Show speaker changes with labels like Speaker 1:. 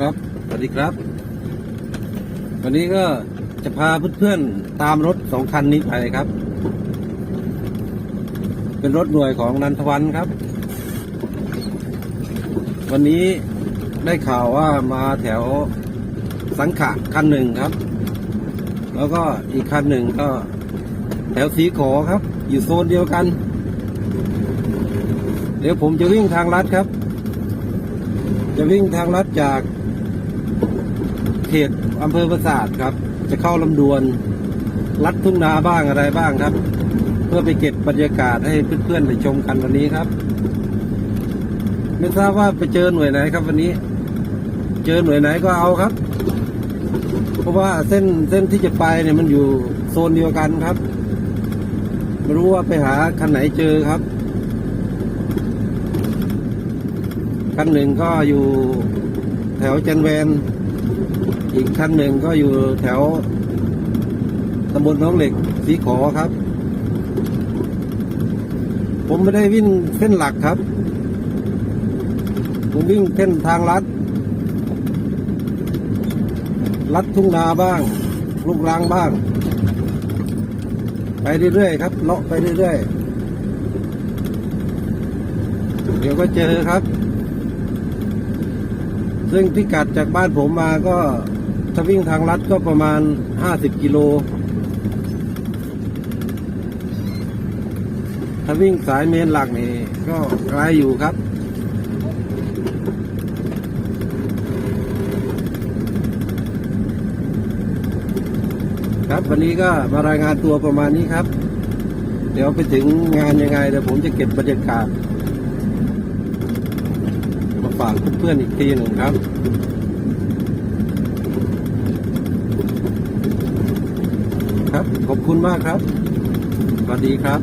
Speaker 1: ครับ สวัสดีครับ วันนี้ก็จะพาเพื่อนๆตามรถสองคันนี้ไปครับ เป็นรถหน่วยของนันทวันครับ วันนี้ได้ข่าวว่ามาแถวสังขะคันหนึ่งครับ แล้วก็อีกคันหนึ่งก็แถวสีขอครับ อยู่โซนเดียวกัน เดี๋ยวผมจะวิ่งทางลัดครับ จะวิ่งทางลัดจาก ขตอำเภอปราสาทครับ จะเข้าลำดวน ลัดทุ่งนาบ้างอะไรบ้างครับ เพื่อไปเก็บบรรยากาศให้เพื่อนๆได้ชมกันวันนี้ครับ ไม่ทราบว่าไปเจอหน่วยไหนครับวันนี้ เจอหน่วยไหนก็เอาครับ เพราะว่าเส้นเส้นที่จะไปเนี่ยมันอยู่โซนเดียวกันครับไม่รู้ว่าไปหาคันไหนเจอครับคันหนึ่งก็อยู่แถวจันแวน อีกคันหนึ่งก็อยู่แถวตำบลน้องเหล็กสีขอครับ ผมไม่ได้วิ่งเส้นหลักครับ ผมวิ่งเส้นทางลัด ลัดทุ่งนาบ้าง ลูกรังบ้าง ไปเรื่อยๆครับเลาะไปเรื่อยๆ เดี๋ยวก็เจอครับ ซึ่งพิกัดจากบ้านผมมาก็ถ้าวิ่งทางลัดก็ประมาณ 50 กิโล ถ้าวิ่งสายเมนหลักนี่ก็ไกลอยู่ครับ ครับวันนี้ก็มารายงานตัวประมาณนี้ครับ เดี๋ยวไปถึงงานยังไงเดี๋ยวผมจะเก็บบรรยากาศากเพื่อนๆอีกทีหนึ่งครับครับ ขอบคุณมากครับ สวัสดีครับ